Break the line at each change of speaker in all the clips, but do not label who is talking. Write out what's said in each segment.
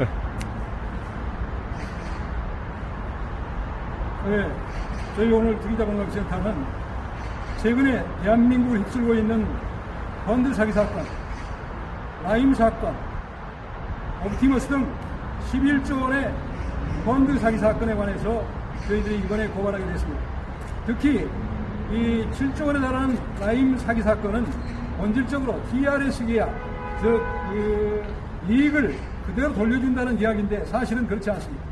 네, 저희 오늘 투기자본업센터는 최근에 대한민국을 휩쓸고 있는 펀드 사기 사건, 라임 사건, 옵티머스 등 11조 원의 펀드 사기 사건에 관해서 저희들이 이번에 고발하게 됐습니다. 특히 이 7조 원에 달하는 라임 사기 사건은 본질적으로 DRS 계약, 즉, 그 이익을 그대로 돌려준다는 이야기인데 사실은 그렇지 않습니다.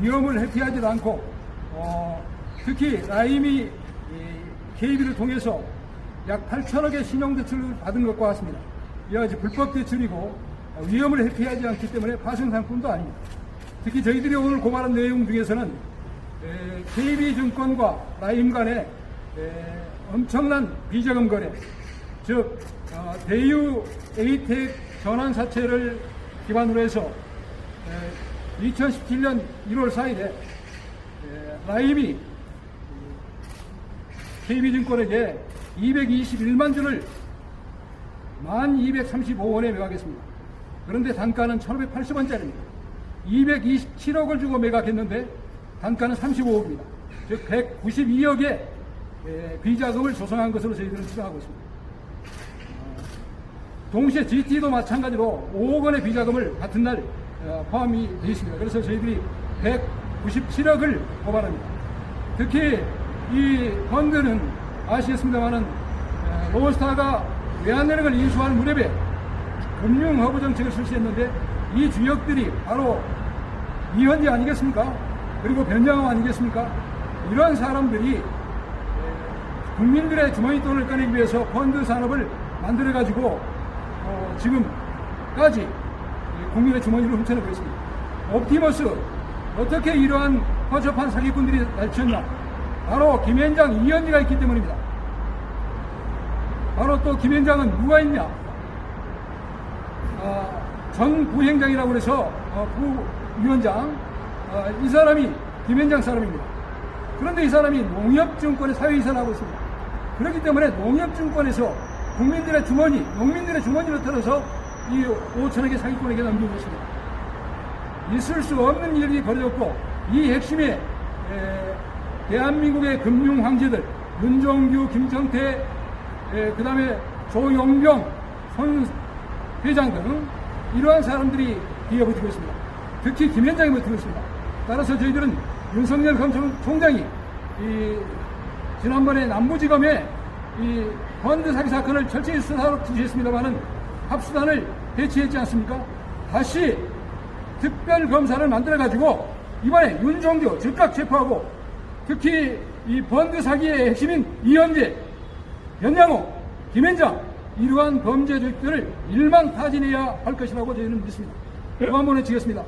위험을 회피하지도 않고, 어, 특히 라임이 이 KB를 통해서 약 8천억의 신용대출을 받은 것과 같습니다. 이와 같이 불법 대출이고 어, 위험을 회피하지 않기 때문에 파생 상품도 아닙니다. 특히 저희들이 오늘 고발한 내용 중에서는 KB증권과 라임 간의 에, 엄청난 비자금 거래, 즉 어, 대유 에이텍 전환 사채를 기반으로 해서 에, 2017년 1월 4일에 라임이 KB증권에게 221만 주를 1235원에 매각했습니다. 그런데 단가는 1580원짜리입니다. 227억을 주고 매각했는데 단가는 35억입니다. 즉 192억의 비자금을 조성한 것으로 저희들은 추정하고 있습니다. 어, 동시에 GT도 마찬가지로 5억 원의 비자금을 같은 날 어, 포함이 되어 있습니다. 그래서 저희들이 197억을 고발합니다. 특히 이 펀드는 아시겠습니다만은 로스타가 외환은행을 인수할 무렵에 금융허브 정책을 실시했는데 이 주역들이 바로 이현재 아니겠습니까? 그리고 변장호 아니겠습니까? 이런 사람들이 에, 국민들의 주머니 돈을 꺼내기 위해서 펀드 산업을 만들어가지고 어, 지금까지 이 국민의 주머니를 훔쳐내고 있습니다. 옵티머스 어떻게 이러한 허접한 사기꾼들이 날쳤나? 바로 김현장 이현지가 있기 때문입니다. 바로 또 김현장은 누가 있냐? 아, 전 부행장이라고 해서 어, 부위원장 아, 이 사람이 김현장 사람입니다. 그런데 이 사람이 농협증권의 사회이사를 하고 있습니다. 그렇기 때문에 농협증권에서 국민들의 주머니, 농민들의 주머니를 털어서 이 5천억의 사기꾼에게 넘기고 있습니다. 있을 수 없는 일이 벌어졌고 이 핵심에 에, 대한민국의 금융 황제들 윤종규, 김성태, 그 다음에 조용병, 손 회장 등 이러한 사람들이 뒤에붙고 있습니다. 특히 김 현장이 붙고 있습니다. 따라서 저희들은 윤석열 검찰총장이 이 지난번에 남부지검에 이 펀드 사기 사건을 철저히 수사하러 지시했습니다만은 합수단을 배치했지 않습니까? 다시 특별 검사를 만들어 가지고 이번에 윤종교 즉각 체포하고 특히 이 펀드 사기의 핵심인 이현재, 변양호, 김현장 이러한 범죄 조직들을 일망타진해야 할 것이라고 저희는 믿습니다. 또한번 외치겠습니다.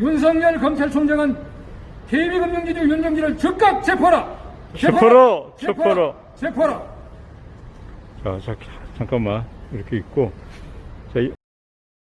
윤석열 검찰총장은 KB금융지주 윤정기를 즉각 체포하라!
체포하라! 체포하라!
체포하라!
자, 자, 잠깐만. 이렇게 있고.